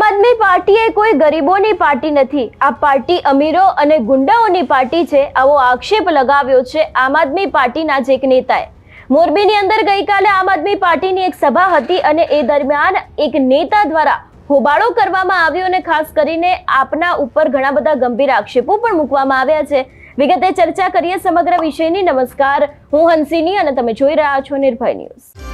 આમ આદમી પાર્ટી એ કોઈ ગરીબોની પાર્ટી નથી. આ પાર્ટી અમીરો અને ગુંડાઓની પાર્ટી છે. આવો આક્ષેપ લગાવ્યો છે આમ આદમી પાર્ટીના જ એક નેતાએ. મોરબીની અંદર ગઈકાલે આમ આદમી પાર્ટીની એક સભા હતી અને એ દરમિયાન એક નેતા દ્વારા હોબાળો કરવામાં આવ્યો અને ખાસ કરીને આપના ઉપર ઘણા બધા ગંભીર આક્ષેપો પણ મૂકવામાં આવ્યા છે. વિગતે ચર્ચા કરીએ સમગ્ર વિષયની. નમસ્કાર. હું હંસિની અને તમે જોઈ રહ્યા છો નિર્ભય ન્યૂઝ.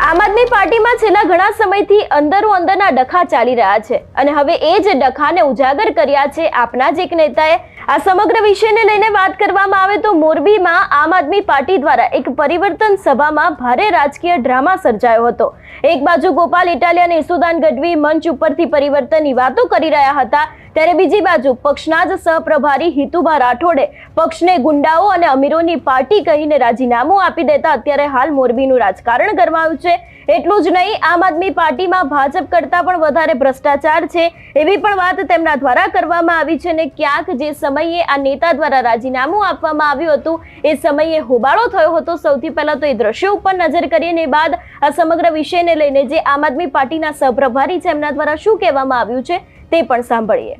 આમ આદમી પાર્ટીમાં છેલ્લા ઘણા સમયથી અંદરો અંદરના ડખા ચાલી રહ્યા છે. અને હવે એ જ ડખાને ઉજાગર કર્યા છે આપના જ એક નેતાએ આ સમગ્ર વિષયને લઈને વાત કરવામાં આવે તો મોરબીમાં આમ આદમી પાર્ટી દ્વારા એક પરિવર્તન સભામાં ભારે રાજકીય ડ્રામા સર્જાયો હતો. એક બાજુ ગોપાલ ઇટાલિયા અને ઈસુદાન ગઢવી મંચ ઉપરથી પરિવર્તનની વાતો કરી રહ્યા હતા, ત્યારે બીજી બાજુ પક્ષના જ સહપ્રભારી હિતુભા રાઠોડે પક્ષને ગુંડાઓ અને અમીરોની પાર્ટી કહીને રાજીનામું આપી દેતા અત્યારે હાલ મોરબીનું રાજકારણ ગરમાયું છે. એટલું જ નહીં, આમ આદમી પાર્ટીમાં ભાજપ કરતાં પણ વધારે ભ્રષ્ટાચાર છે, એવી પણ વાત તેમના દ્વારા કરવામાં આવી છે અને ક્યાંક જે સમયે આ નેતા દ્વારા રાજીનામું આપવામાં આવ્યું હતું. એ સમયે હોબાળો થયો હતો. સૌથી પહેલા તો એ દ્રશ્યો ઉપર નજર કરીએ ને બાદ આ સમગ્ર વિષયને લઈને જે આમ આદમી પાર્ટીના સહપ્રભારી છે એમના દ્વારા શું કહેવામાં આવ્યું છે તે પણ સાંભળીએ.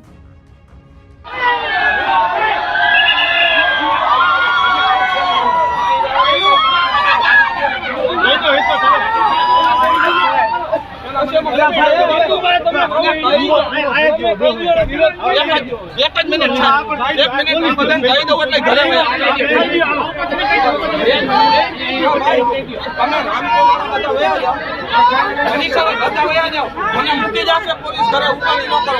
એક જ મિનિટ એક મિનિટ બધાને કહી દઉં એટલે ઘરે મને મૂકી જશે પોલીસ ઘરે ઉપાડી ન કરો.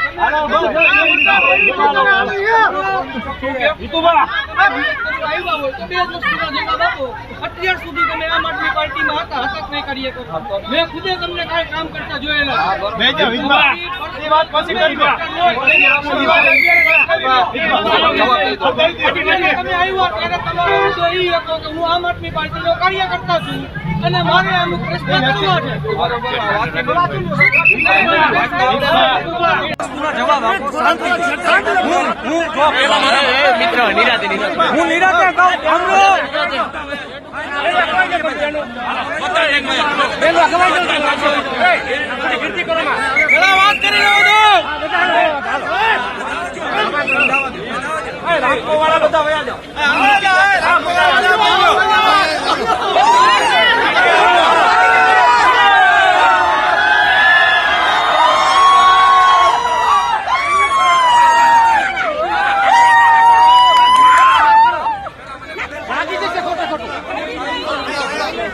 અત્યાર સુધી તમે આમ આદમી પાર્ટીમાં હતા હતા નહીં કરી મેં ખુદે તમને કાંઈ કામ કરતા જોયેલા તમે આવ્યા ત્યારે તમારો મુદ્દો એ હતો કે હું આમ આદમી પાર્ટીનો કાર્યકર્તા છું અને મારે અમુક પ્રશ્ન કરવા છે. હું નિરાતે કહું અમરો વાત કરી રહ્યો હતો. મનીષા બધા વયા જાઓ મને મૂકી જશે પોલીસ ઘરે ઉપાડી ન કરો ઉપાડી ન કરો મને ઘરે મૂકી જાઓ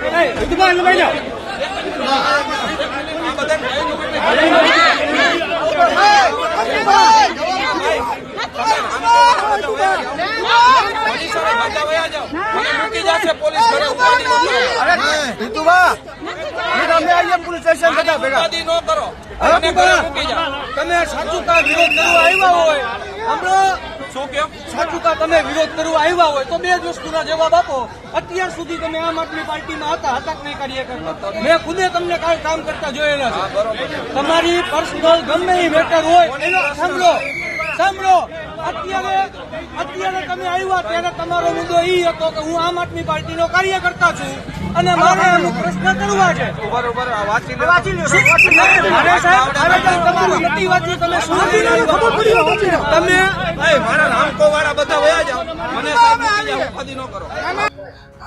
તમે સાચું કા વિરોધ કરવા આવ્યા હોય સાંભળો શું કેમ સાચું કા તમે વિરોધ કરવા આવ્યા હોય તો બે જ વસ્તુના જવાબ આપો. અત્યાર સુધી તમે આમ આદમી પાર્ટીમાં હતા હતા નહીં કરીએ મેં ખુદે તમને કાલ કામ કરતા જોયેલા છે. તમારી પર્સનલ ગમે એ મેટર હોય એનો સાંભળો સાંભળો. અત્યારે અત્યારે તમે આવ્યા ત્યારે તમારો મુદ્દો એ હતો કે હું આમ આદમી પાર્ટીનો કાર્યકર્તા છું અને મારે અમુક પ્રશ્ન કરવા છે. વાંચી લો હવે તો તમારી નથી તમે શું તમે મારા રામકો વાળા બધા વયા જાઓ. મને સાહેબ મૂકી જાઓ ઉપાડી ન કરો.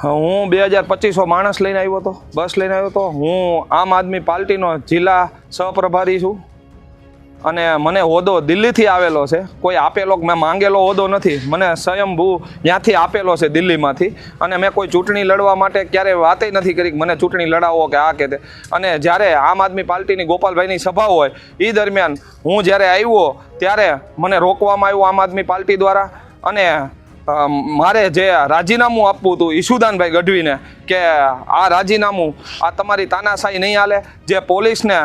હું બે હજાર પચીસો માણસ લઈને આવ્યો હતો બસ લઈને આવ્યો હતો હું આમ આદમી પાર્ટીનો જિલ્લા સહપ્રભારી છું. અને મને હોદ્દો દિલ્હીથી આવેલો છે. કોઈ આપેલો મેં માંગેલો હોદો નથી. મને સ્વયંભૂ ત્યાંથી આપેલો છે દિલ્હીમાંથી. અને મેં કોઈ ચૂંટણી લડવા માટે ક્યારે વાતે નથી કરી મને ચૂંટણી લડાવો કે આ કે તે. અને જ્યારે આમ આદમી પાર્ટીની ગોપાલભાઈની સભા હોય એ દરમિયાન હું જ્યારે આવ્યો, ત્યારે મને રોકવામાં આવ્યું આમ આદમી પાર્ટી દ્વારા. અને મારે જે રાજીનામું આપવું હતું ઈશુદાનભાઈ ગઢવીને કે આ રાજીનામું, આ તમારી તાનાશાહી નહીં હાલે. જે પોલીસને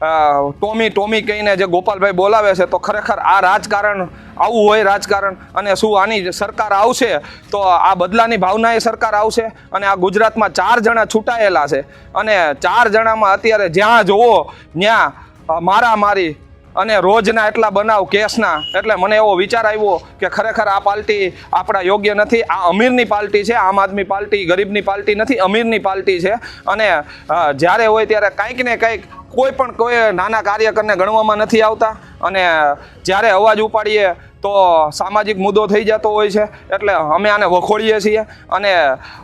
ટોમી ટોમી કહીને જે ગોપાલભાઈ બોલાવે છે, તો ખરેખર આ રાજકારણ આવું હોય રાજકારણ અને શું આની સરકાર આવશે, તો આ બદલાની ભાવનાએ સરકાર આવશે અને આ ગુજરાતમાં ચાર જણા છૂટાયેલા છે. અને ચાર જણામાં અત્યારે જ્યાં જુઓ, ત્યાં મારામારી અને રોજના એટલા બનાવ કેસના. એટલે મને એવો વિચાર આવ્યો કે ખરેખર આ પાર્ટી આપણા યોગ્ય નથી. આ અમીરની પાર્ટી છે, આમ આદમી પાર્ટી, ગરીબની પાર્ટી નથી, અમીરની પાર્ટી છે. અને જ્યારે હોય ત્યારે કંઈક ને કંઈક કોઈ પણ કોઈ નાના કાર્યકરને ગણવામાં નથી આવતા અને જ્યારે અવાજ ઉપાડીએ તો સામાજિક મુદ્દો થઈ જતો હોય છે. એટલે અમે આને વખોડીએ છીએ અને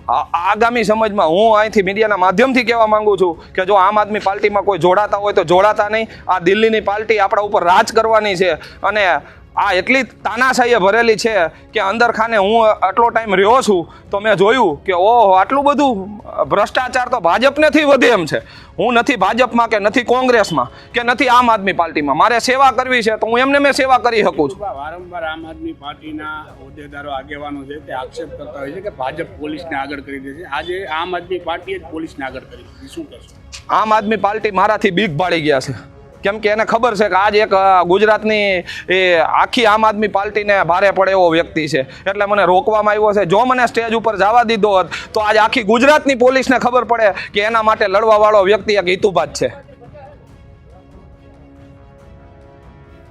આગામી સમજમાં હું અહીંથી મીડિયાના માધ્યમથી કહેવા માંગુ છું કે જો આમ આદમી પાર્ટીમાં કોઈ જોડાતા હોય તો જોડાતા નહીં. આ દિલ્હીની પાર્ટી આપણા ઉપર રાજ કરવાની છે અને આ એટલી તાનાશાહીએ ભરેલી છે કે અંદર ખાને હું આટલો ટાઈમ રહ્યો છું તો મેં જોયું કે ઓહો આટલું બધું ભ્રષ્ટાચાર તો ભાજપનેથી વધે એમ છે. હું નથી ભાજપમાં કે નથી કોંગ્રેસમાં કે નથી આમ આદમી પાર્ટીમાં. મારે સેવા કરવી છે તો હું એમને મેં સેવા કરી શકું છું. વારંવાર આમ આદમી પાર્ટીના હોદ્દેદારો આગેવાનો છે તે આક્ષેપ કરતા હોય છે કે ભાજપ પોલીસને આગળ કરી દે છે. આજે આમ આદમી પાર્ટીએ જ પોલીસને આગળ કરી શું કહેશો? આમ આદમી પાર્ટી મારાથી બીક ભાળી ગયા છે. કેમ કે એને ખબર છે કે આજ એક ગુજરાતની, એ, આખી આમ આદમી પાર્ટીને ભારે પડે એવો વ્યક્તિ છે. એટલે મને રોકવામાં આવ્યો છે. જો મને સ્ટેજ ઉપર જવા દીધો હોત, તો આજ આખી ગુજરાતની પોલીસને ખબર પડે કે એના માટે લડવાવાળો વ્યક્તિ એક હિતુભાત છે.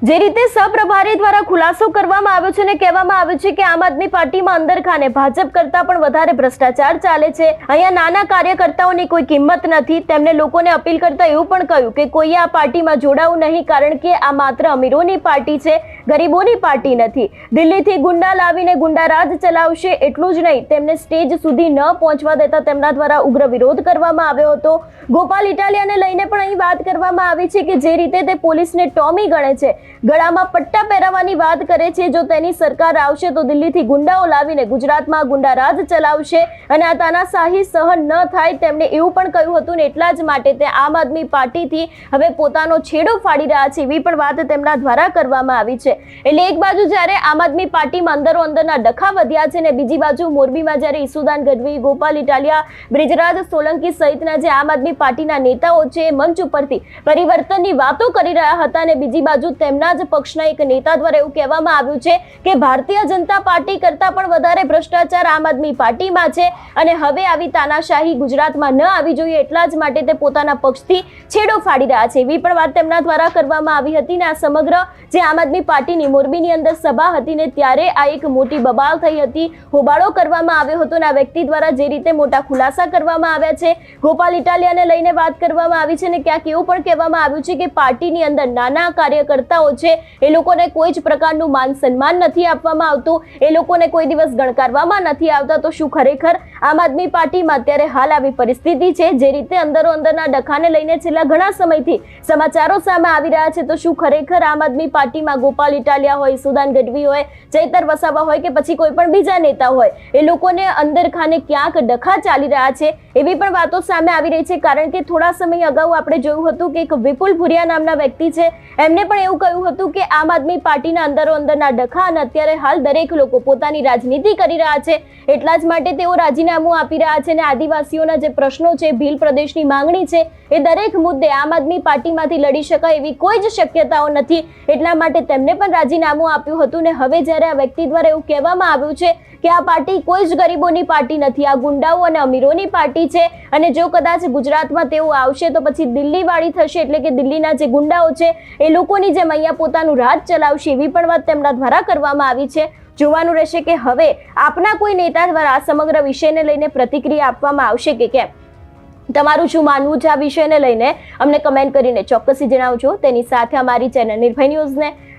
જે રીતે સહપ્રભારી દ્વારા ખુલાસો કરવામાં આવ્યો છે અને કહેવામાં આવ્યું છે કે આમ આદમી પાર્ટીમાં અંદર ખાને ભાજપ કરતા પણ વધારે ભ્રષ્ટાચાર ચાલે છે. અહીંયા નાના કાર્યકર્તાઓની કોઈ કિંમત નથી. તેમણે લોકોને અપીલ કરતા એવું પણ કહ્યું કે કોઈએ આ પાર્ટીમાં જોડાવું નહીં, કારણ કે આ માત્ર અમીરોની પાર્ટી છે. ગરીબોની પાર્ટી નથી. દિલ્હીથી ગુંડા લાવીને ગુંડા રાજ ચલાવશે એટલું જ નહીં. તેમને સ્ટેજ સુધી ન પહોંચવા દેતા તેમના દ્વારા ઉગ્ર વિરોધ કરવામાં આવ્યો હતો. ગોપાલ ઇટાલિયાને લઈને પણ અહીં વાત કરવામાં આવી છે કે જે રીતે તે પોલીસને ટોમી ગણે છે. ગળામાં પટ્ટા પહેરાવાની વાત કરે છે. જો તેની સરકાર આવશે તો દિલ્હીથી ગુંડાઓ લાવીને ગુજરાતમાં ગુંડા રાજ ચલાવશે અને આ તાનાશાહી સહન ન થાય તેમણે એવું પણ કહ્યું હતું ને એટલા જ માટે તે આમ આદમી પાર્ટીથી હવે પોતાનો છેડો ફાડી રહ્યા છે એવી પણ વાત તેમના દ્વારા કરવામાં આવી છે. એટલે એક બાજુ જ્યારે આમ આદમી પાર્ટીમાં અંદરો અંદરના ડખા વધ્યા છે ને બીજી બાજુ મોરબીમાં જ્યારે ઈસુદાન ગઢવી, ગોપાલ ઇટાલિયા, બ્રિજરાજ સોલંકી સહિતના જે આમ આદમી પાર્ટીના નેતાઓ છે મંચ ઉપરથી પરિવર્તનની વાતો કરી રહ્યા હતા અને બીજી બાજુ તેમના જ પક્ષના એક નેતા દ્વારા એવું કહેવામાં આવ્યું છે કે ભારતીય જનતા પાર્ટી કરતા પણ વધારે ભ્રષ્ટાચાર આમ આદમી પાર્ટીમાં છે અને હવે આવી તાનાશાહી ગુજરાતમાં ન આવી જોઈએ એટલા જ માટે તે પોતાના પક્ષથી છેડો ફાડી રહ્યા છે. એવી પણ વાત તેમના દ્વારા કરવામાં આવી હતી ને આ સમગ્ર જે આમ આદમી પાર્ટીની મોરબીની અંદર સભા હતી ને ત્યારે આ એક મોટી બબાલ થઈ હતી. હોબાળો કરવામાં આવ્યો હતો અને આ વ્યક્તિ દ્વારા જે રીતે મોટા ખુલાસા કરવામાં આવ્યા છે, ગોપાલ ઇટાલિયાને લઈને વાત કરવામાં આવી છે ને ક્યાંક એવું પણ કહેવામાં આવ્યું છે કે પાર્ટીની અંદર નાના કાર્યકર્તાઓ છે, એ લોકોને કોઈ જ પ્રકારનું માન સન્માન નથી આપવામાં આવતું, એ લોકોને કોઈ દિવસ ગણકારવામાં નથી આવતા, તો શું ખરેખર આમ આદમી પાર્ટીમાં અત્યારે હાલ આવી પરિસ્થિતિ છે? જે રીતે અંદરો અંદરના ડખાને લઈને છેલ્લા ઘણા સમયથી સમાચારો સામે આવી રહ્યા છે, તો શું ખરેખર આમ આદમી પાર્ટીમાં ગોપાલ ઇટાલિયા હોય, સુદાન ગઢવી હોય, ચૈતર વસાવા હોય કે પછી કોઈ પણ બીજા નેતા હોય, એ લોકોને અંદર ખાને ક્યાંક ડખા ચાલી રહ્યા છે, એવી પણ વાતો સામે આવી રહી છે, કારણ કે થોડા સમય અગાઉ આપણે જોયું હતું કે એક વિપુલ ભુરિયા નામના વ્યક્તિ છે, એમને પણ એવું કહ્યું હતું કે આમ આદમી પાર્ટીના અંદરો અંદરના ડખા અને અત્યારે હાલ દરેક લોકો પોતાની રાજનીતિ કરી રહ્યા છે, એટલા જ માટે તેઓ રાજીનામું આપી રહ્યા છે અને આદિવાસીઓના જે પ્રશ્નો છે, ભીલ પ્રદેશની માંગણી છે, એ દરેક મુદ્દે આમ આદમી પાર્ટીમાંથી લડી શકાય એવી કોઈ જ શક્યતાઓ નથી, એટલા માટે તેમને પણ રાજીનામું આપ્યું હતું ને હવે જ્યારે આ વ્યક્તિ દ્વારા એવું કહેવામાં આવ્યું છે કે આ પાર્ટી કોઈ જ ગરીબોની પાર્ટી નથી, આ ગુંડાઓ અને અમીરોની પાર્ટી છે અને જો કદાચ ગુજરાતમાં તેઓ આવશે તો પછી દિલ્હીવાળી થશે એટલે કે દિલ્હીના જે ગુંડાઓ છે એ લોકોની જેમ અહીંયા પોતાનું રાજ ચલાવશે એવી પણ વાત તેમના દ્વારા કરવામાં આવી છે. જોવાનું રહેશે કે હવે આપના કોઈ નેતા દ્વારા આ સમગ્ર વિષયને લઈને પ્રતિક્રિયા આપવામાં આવશે કે કેમ? તમારું શું માનવું છે આ વિષયને લઈને? અમને કમેન્ટ કરીને ચોક્કસથી જણાવજો. તેની સાથે અમારી ચેનલ નિર્ભય ન્યૂઝને